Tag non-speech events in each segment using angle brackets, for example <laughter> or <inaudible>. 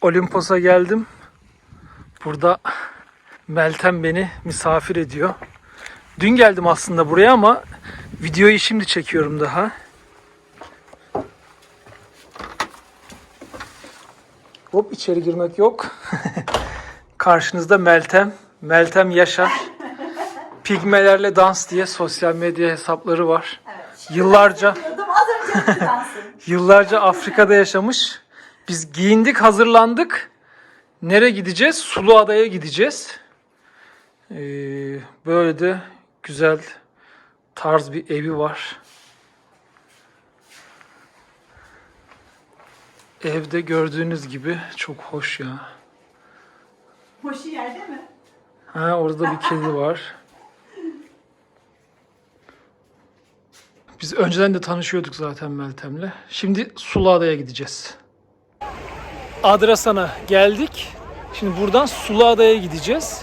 Olimpos'a geldim. Burada Meltem beni misafir ediyor. Dün geldim aslında buraya ama videoyu şimdi çekiyorum daha. Hop içeri girmek yok. <laughs> Karşınızda Meltem. Meltem Yaşar. Pigmelerle dans diye sosyal medya hesapları var. Yıllarca önce dansı. <laughs> Yıllarca Afrika'da yaşamış. Biz giyindik, hazırlandık. Nereye gideceğiz? Sulu Adaya gideceğiz. Ee, böyle de güzel tarz bir evi var. Evde gördüğünüz gibi çok hoş ya. Hoşu yerde mi? Ha orada bir kedi var. Biz önceden de tanışıyorduk zaten Meltem'le. Şimdi Suluada'ya gideceğiz. Adrasan'a geldik. Şimdi buradan Suluada'ya gideceğiz.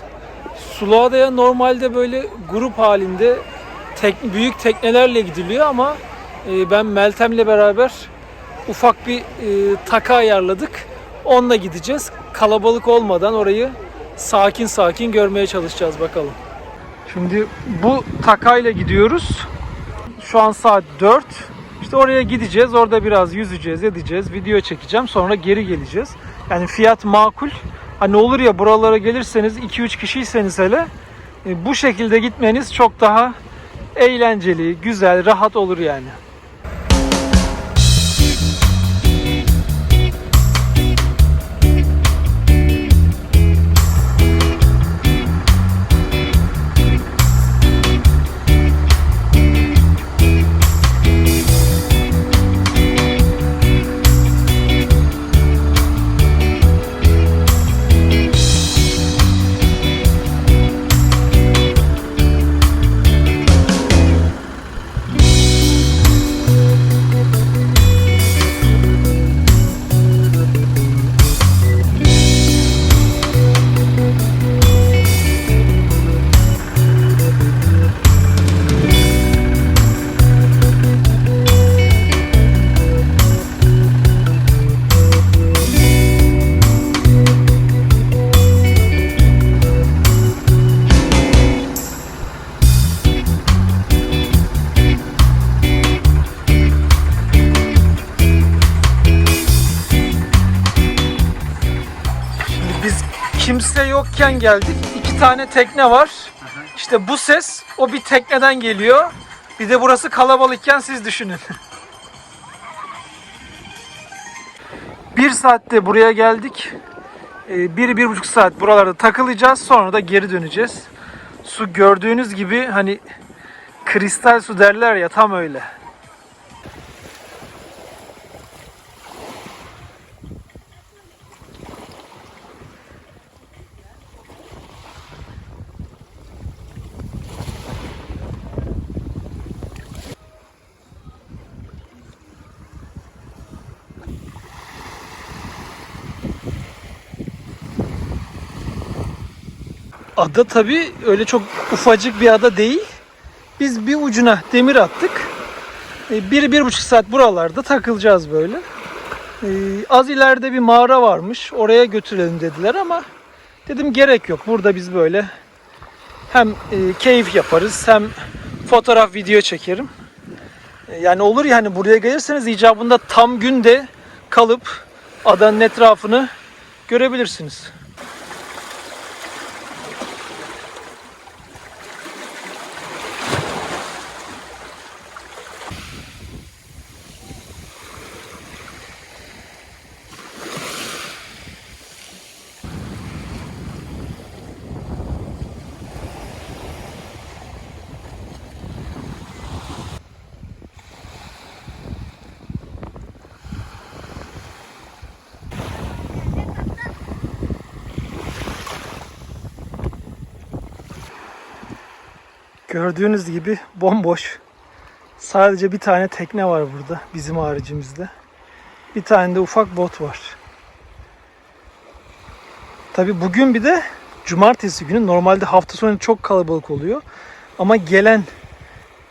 Suluada'ya normalde böyle grup halinde tek, büyük teknelerle gidiliyor ama e, ben Meltem'le beraber ufak bir e, taka ayarladık. Onunla gideceğiz. Kalabalık olmadan orayı sakin sakin görmeye çalışacağız bakalım. Şimdi bu takayla gidiyoruz. Şu an saat 4. İşte oraya gideceğiz. Orada biraz yüzeceğiz, edeceğiz. Video çekeceğim. Sonra geri geleceğiz. Yani fiyat makul. Hani olur ya buralara gelirseniz 2-3 kişiyseniz hele e, bu şekilde gitmeniz çok daha eğlenceli, güzel, rahat olur yani. Kimse yokken geldik. İki tane tekne var. İşte bu ses o bir tekneden geliyor. Bir de burası kalabalıkken siz düşünün. <laughs> bir saatte buraya geldik. Ee, bir, bir buçuk saat buralarda takılacağız. Sonra da geri döneceğiz. Su gördüğünüz gibi hani kristal su derler ya tam öyle. Ada tabi öyle çok ufacık bir ada değil. Biz bir ucuna demir attık. E, Bir, bir buçuk saat buralarda takılacağız böyle. E, Az ileride bir mağara varmış. Oraya götürelim dediler ama dedim gerek yok. Burada biz böyle hem e, keyif yaparız hem fotoğraf video çekerim. Yani olur yani buraya gelirseniz icabında tam günde kalıp adanın etrafını görebilirsiniz. Gördüğünüz gibi bomboş. Sadece bir tane tekne var burada bizim haricimizde. Bir tane de ufak bot var. Tabi bugün bir de cumartesi günü normalde hafta sonu çok kalabalık oluyor. Ama gelen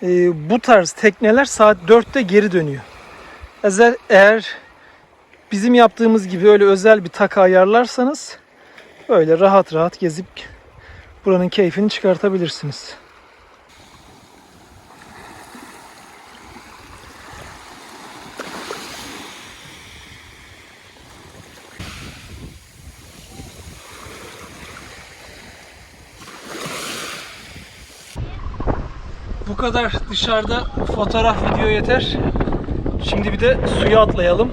e, bu tarz tekneler saat 4'te geri dönüyor. Eğer, eğer bizim yaptığımız gibi öyle özel bir taka ayarlarsanız böyle rahat rahat gezip buranın keyfini çıkartabilirsiniz. Bu kadar dışarıda fotoğraf video yeter. Şimdi bir de suya atlayalım.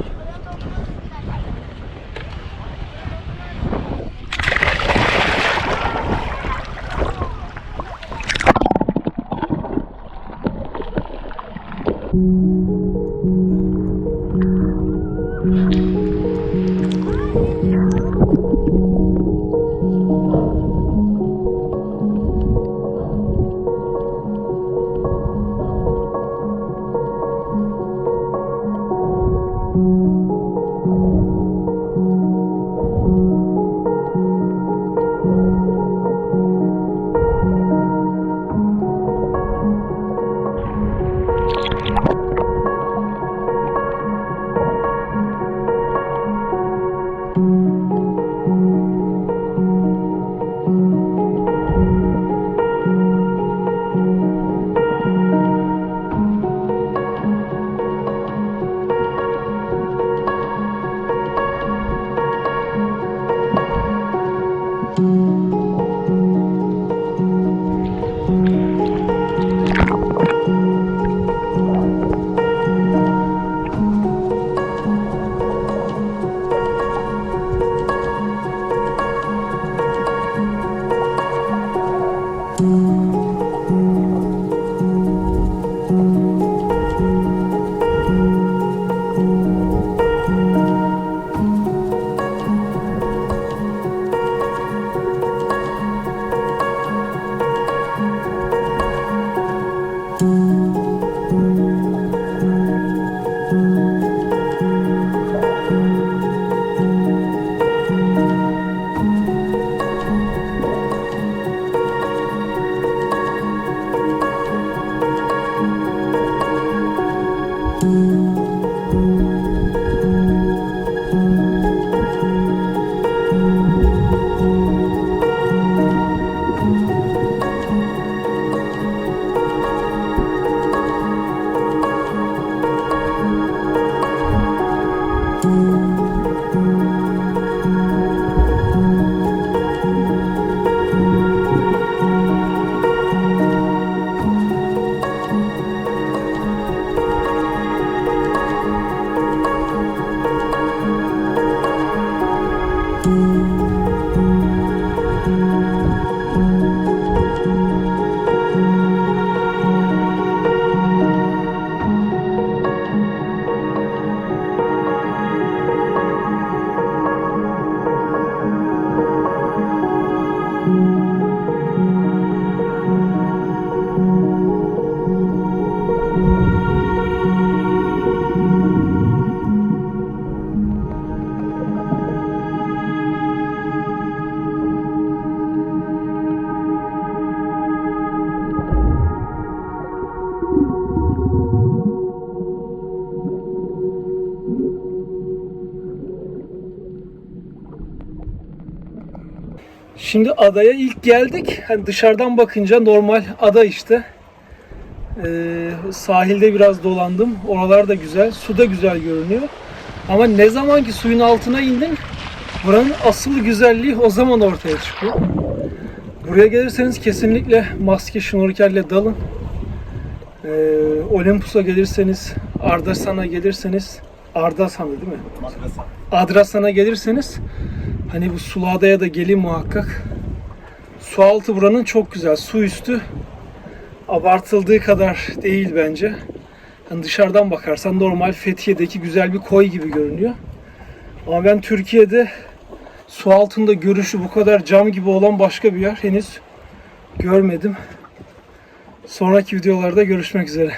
Şimdi adaya ilk geldik. Hani dışarıdan bakınca normal ada işte. Ee, sahilde biraz dolandım. Oralar da güzel. Su da güzel görünüyor. Ama ne zaman ki suyun altına indim buranın asıl güzelliği o zaman ortaya çıkıyor. Buraya gelirseniz kesinlikle maske şnorkelle dalın. Ee, Olympus'a gelirseniz, Ardasan'a gelirseniz, Ardasan'dı değil mi? Adrasan'a gelirseniz hani bu sulu adaya da gelin muhakkak. Su altı buranın çok güzel. Su üstü abartıldığı kadar değil bence. Hani dışarıdan bakarsan normal Fethiye'deki güzel bir koy gibi görünüyor. Ama ben Türkiye'de su altında görüşü bu kadar cam gibi olan başka bir yer henüz görmedim. Sonraki videolarda görüşmek üzere.